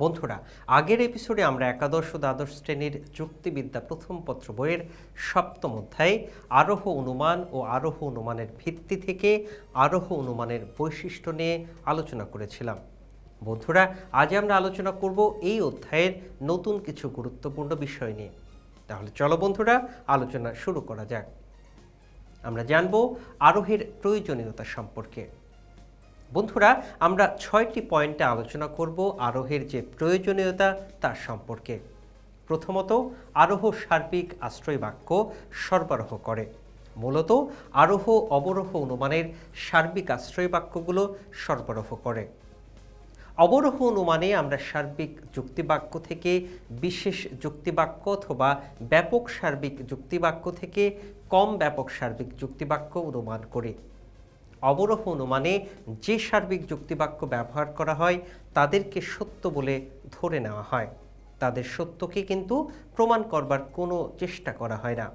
বন্ধুরা, আগের এপিসোডে আমরা একাদশ ও দ্বাদশ শ্রেণির যুক্তিবিদ্যা প্রথম পত্র বইয়ের সপ্তম অধ্যায়ে আরোহ অনুমান ও আরোহ অনুমানের ভিত্তি থেকে আরোহ অনুমানের বৈশিষ্ট্য নিয়ে আলোচনা করেছিলাম। বন্ধুরা, আজ আমরা আলোচনা করব এই অধ্যায়ের নতুন কিছু গুরুত্বপূর্ণ বিষয় নিয়ে। তাহলে চলো বন্ধুরা, আলোচনা শুরু করা যাক। আমরা জানব আরোহের প্রয়োজনীয়তা সম্পর্কে। বন্ধুরা, আমরা ছয়টি পয়েন্টে আলোচনা করব আরোহের যে প্রয়োজনীয়তা তার সম্পর্কে। প্রথমত, আরোহ সার্বিক আশ্রয় বাক্য সরবরাহ করে। মূলত, আরোহ অবরোহ অনুমানের সার্বিক আশ্রয় বাক্যগুলো সরবরাহ করে। অবরোহ অনুমানে আমরা সার্বিক যুক্তিবাক্য থেকে বিশেষ যুক্তিবাক্য অথবা ব্যাপক সার্বিক যুক্তিবাক্য থেকে কম ব্যাপক সার্বিক যুক্তিবাক্য অনুমান করি। অবরোহ অনুমানে যে সার্বিক যুক্তিবাক্য ব্যবহার করা হয়, তাদেরকে সত্য বলে ধরে নেওয়া হয়। তাদের সত্যকে কিন্তু প্রমাণ করবার কোনো চেষ্টা করা হয় না।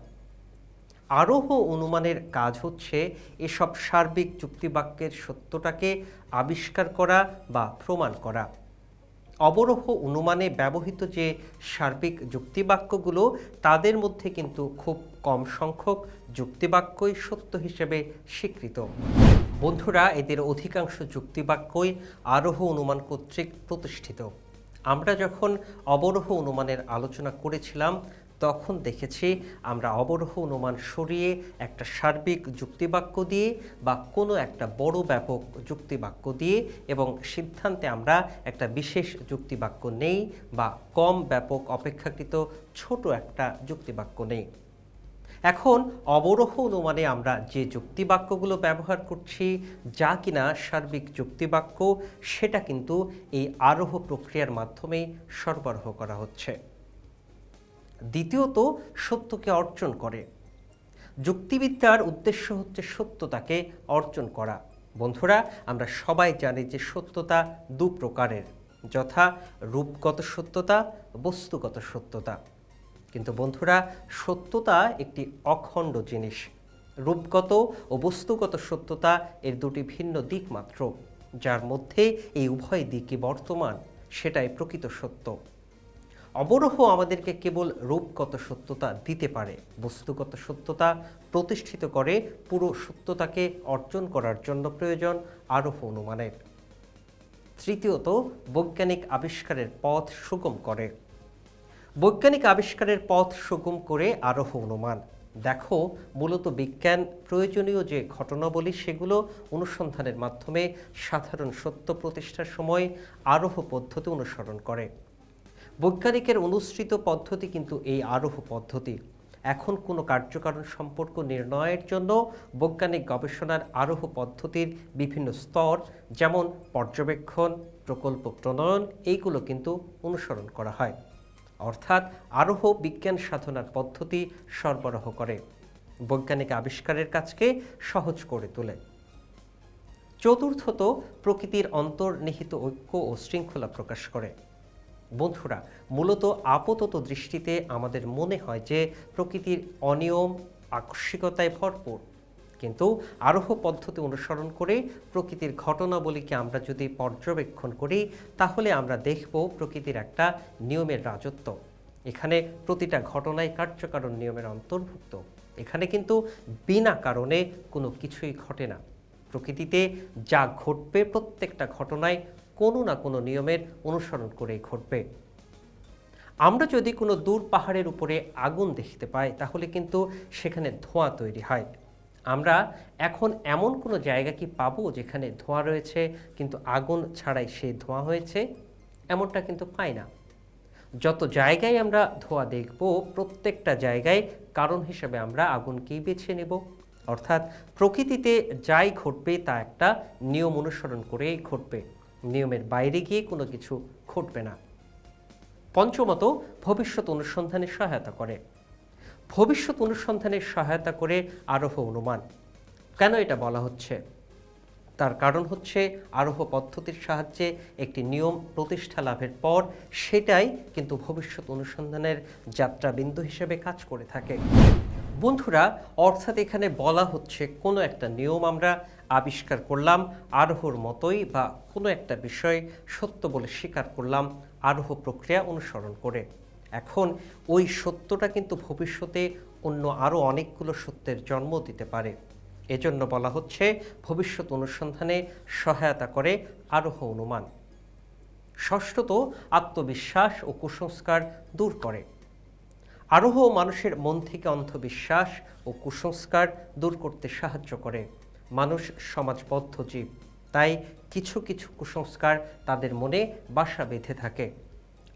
আরোহ অনুমানের কাজ হচ্ছে এসব সার্বিক যুক্তিবাক্যের সত্যটাকে আবিষ্কার করা বা প্রমাণ করা। অবরোহ অনুমানে ব্যবহৃত যে সার্বিক যুক্তিবাক্যগুলো, তাদের মধ্যে কিন্তু খুব কম সংখ্যক যুক্তিবাক্যই সত্য হিসেবে স্বীকৃত। বন্ধুরা, এদের অধিকাংশ যুক্তিবাক্যই আরোহ অনুমান কর্তৃক প্রতিষ্ঠিত। আমরা যখন অবরোহ অনুমানের আলোচনা করেছিলাম তখন দেখেছি আমরা অবরোহ অনুমান সরিয়ে একটা সার্বিক যুক্তিবাক্য দিয়ে বা কোনো একটা বড় ব্যাপক যুক্তিবাক্য দিয়ে এবং সিদ্ধান্তে আমরা একটা বিশেষ যুক্তিবাক্য নেই বা কম ব্যাপক অপেক্ষাকৃত ছোট একটা যুক্তিবাক্য নেই। এখন অবরোহ অনুমানে আমরা যে যুক্তিবাক্যগুলো ব্যবহার করছি, যা কিনা সার্বিক যুক্তিবাক্য, সেটা কিন্তু এই আরোহ প্রক্রিয়ার মাধ্যমে সরবরাহ করা হচ্ছে। দ্বিতীয়ত সত্যকে অর্জন করে। যুক্তিবিদ্যার উদ্দেশ্য হচ্ছে সত্যতাকে অর্জন করা। বন্ধুরা, আমরা সবাই জানি যে সত্যতা দু প্রকারের, যথা রূপগত সত্যতা, বস্তুগত সত্যতা। কিন্তু বন্ধুরা, সত্যতা একটি অখণ্ড জিনিস। রূপগত ও বস্তুগত সত্যতা এর দুটি ভিন্ন দিক মাত্র, যার মধ্যে এই উভয় দিকই বর্তমান, সেটাই প্রকৃত সত্য। অবরোহ আমাদেরকে কেবল রূপগত সত্যতা দিতে পারে, বস্তুগত সত্যতা প্রতিষ্ঠিত করে, পুরো সত্যতাকে অর্জন করার জন্য প্রয়োজন আরোহ অনুমানের। তৃতীয়ত, বৈজ্ঞানিক আবিষ্কারের পথ সুগম করে। বৈজ্ঞানিক আবিষ্কারের পথ সুগম করে আরোহ অনুমান। দেখো, মূলত বিজ্ঞান প্রয়োজনীয় যে ঘটনাবলী সেগুলো অনুসন্ধানের মাধ্যমে সাধারণ সত্য প্রতিষ্ঠার সময় আরোহ পদ্ধতি অনুসরণ করে। বৈজ্ঞানিকের অনুসৃত পদ্ধতি কিন্তু এই আরোহ পদ্ধতি। এখন কোনো কার্যকারণ সম্পর্ক নির্ণয়ের জন্য বৈজ্ঞানিক গবেষণার আরোহ পদ্ধতির বিভিন্ন স্তর, যেমন পর্যবেক্ষণ, প্রকল্প প্রণয়ন, এইগুলো কিন্তু অনুসরণ করা হয়। অর্থাৎ আরোহ বিজ্ঞান সাধনার পদ্ধতি সরবরাহ করে। বৈজ্ঞানিক আবিষ্কারের কাজকে সহজ করে তোলে। চতুর্থত, প্রকৃতির অন্তর্নিহিত ঐক্য ও শৃঙ্খলা প্রকাশ করে। বন্ধুরা, মূলত আপাতত দৃষ্টিতে আমাদের মনে হয় যে প্রকৃতির অনিয়ম আকস্মিকতায় ভরপুর। কিন্তু আরোহ পদ্ধতি অনুসরণ করে প্রকৃতির ঘটনাবলীকে আমরা যদি পর্যবেক্ষণ করি, তাহলে আমরা দেখব প্রকৃতির একটা নিয়মের রাজত্ব। এখানে প্রতিটা ঘটনায় কার্যকারণ নিয়মের অন্তর্ভুক্ত। এখানে কিন্তু বিনা কারণে কোনো কিছুই ঘটে না। প্রকৃতিতে যা ঘটবে প্রত্যেকটা ঘটনায় কোনো না কোনো নিয়মের অনুসরণ করেই ঘটবে। আমরা যদি কোনো দূর পাহাড়ের উপরে আগুন দেখতে পাই, তাহলে কিন্তু সেখানে ধোঁয়া তৈরি হয়। আমরা এখন এমন কোনো জায়গা কি পাবো যেখানে ধোঁয়া রয়েছে, কিন্তু আগুন ছাড়াই সেই ধোঁয়া হয়েছে? এমনটা কিন্তু পাই না। যত জায়গায় আমরা ধোঁয়া দেখব, প্রত্যেকটা জায়গায় কারণ হিসেবে আমরা আগুনকেই বেছে নেব। অর্থাৎ প্রকৃতিতে যাই ঘটবে, তা একটা নিয়ম অনুসরণ করেই ঘটবে। নিয়মের বাইরে গিয়ে কোনো কিছু ঘটবে না। পঞ্চমত, ভবিষ্যৎ অনুসন্ধানে সহায়তা করে। ভবিষ্যৎ অনুসন্ধানে সহায়তা করে আরোহ অনুমান। কেন এটা বলা হচ্ছে? তার কারণ হচ্ছে আরোহ পদ্ধতির সাহায্যে একটি নিয়ম প্রতিষ্ঠা লাভের পর সেটাই কিন্তু ভবিষ্যৎ অনুসন্ধানের যাত্রাবিন্দু হিসেবে কাজ করে থাকে। বন্ধুরা, অর্থাৎ এখানে বলা হচ্ছে কোনো একটা নিয়ম আমরা আবিষ্কার করলাম, আরোহর মতোই বা কোনো একটা বিষয় সত্য বলে স্বীকার করলাম, আরোহ প্রক্রিয়া অনুসরণ করে। এখন ওই সত্যটা কিন্তু ভবিষ্যতে অন্য আরও অনেকগুলো সত্যের জন্ম দিতে পারে। এজন্য বলা হচ্ছে ভবিষ্যৎ অনুসন্ধানে সহায়তা করে আরোহ অনুমান। ষষ্ঠত, আত্মবিশ্বাস ও কুসংস্কার দূর করে। আরোহ মানুষের মন থেকে অন্ধবিশ্বাস ও কুসংস্কার দূর করতে সাহায্য করে। মানুষ সমাজবদ্ধ জীব, তাই কিছু কিছু কুসংস্কার তাদের মনে বাসা বেঁধে থাকে।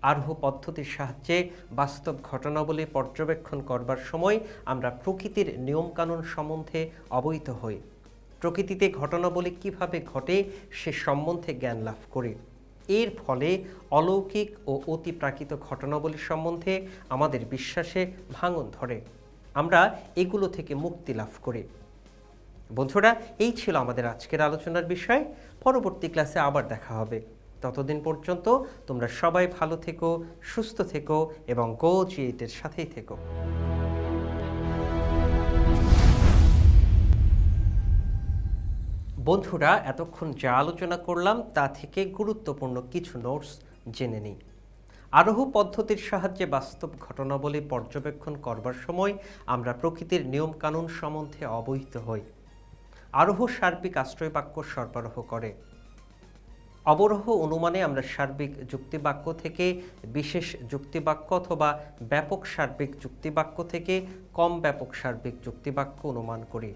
আরোহ পদ্ধতির সাহায্যে বাস্তব ঘটনাবলী পর্যবেক্ষণ করবার সময় আমরা প্রকৃতির নিয়মকানুন সম্বন্ধে অবহিত হই। প্রকৃতিতে ঘটনাবলী কীভাবে ঘটে সে সম্বন্ধে জ্ঞান লাভ করি। এর ফলে অলৌকিক ও অতিপ্রাকৃত ঘটনাবলী সম্বন্ধে আমাদের বিশ্বাসে ভাঙন ধরে। আমরা এগুলো থেকে মুক্তি লাভ করি। বন্ধুরা, এই ছিল আমাদের আজকের আলোচনার বিষয়। পরবর্তী ক্লাসে আবার দেখা হবে। ততদিন পর্যন্ত তোমরা সবাই ভালো থেকো, সুস্থ থেকো এবং গো জিএইটের সাথেই থেকো। বন্ধুরা, এতক্ষণ যা আলোচনা করলাম তা থেকে গুরুত্বপূর্ণ কিছু নোটস জেনে নিই। আরোহ পদ্ধতির সাহায্যে বাস্তব ঘটনাবলী পর্যবেক্ষণ করবার সময় আমরা প্রকৃতির নিয়মকানুন সম্বন্ধে অবহিত হই। আরোহ সার্বিক আশ্রয়বাক্য সরবরাহ করে। অবরোহ অনুমানে আমরা সার্বিক যুক্তিবাক্য থেকে বিশেষ যুক্তিবাক্য অথবা ব্যাপক সার্বিক যুক্তিবাক্য থেকে কম ব্যাপক সার্বিক যুক্তিবাক্য অনুমান করি।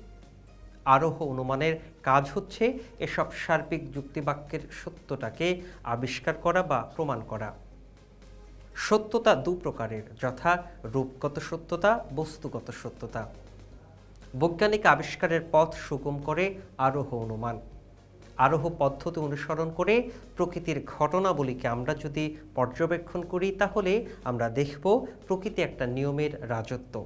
আরোহ অনুমানের কাজ হচ্ছে এসব সার্বিক যুক্তিবাক্যের সত্যটাকে আবিষ্কার করা বা প্রমাণ করা। সত্যতা দু প্রকারের, যথা রূপগত সত্যতা, বস্তুগত সত্যতা। বৈজ্ঞানিক আবিষ্কারের পথ সুগম করে আরোহ অনুমান। আরোহ পদ্ধতি অনুসরণ করে প্রকৃতির ঘটনাবলীকে আমরা যদি পর্যবেক্ষণ করি, তাহলে আমরা দেখব প্রকৃতি একটা নিয়মের রাজত্ব।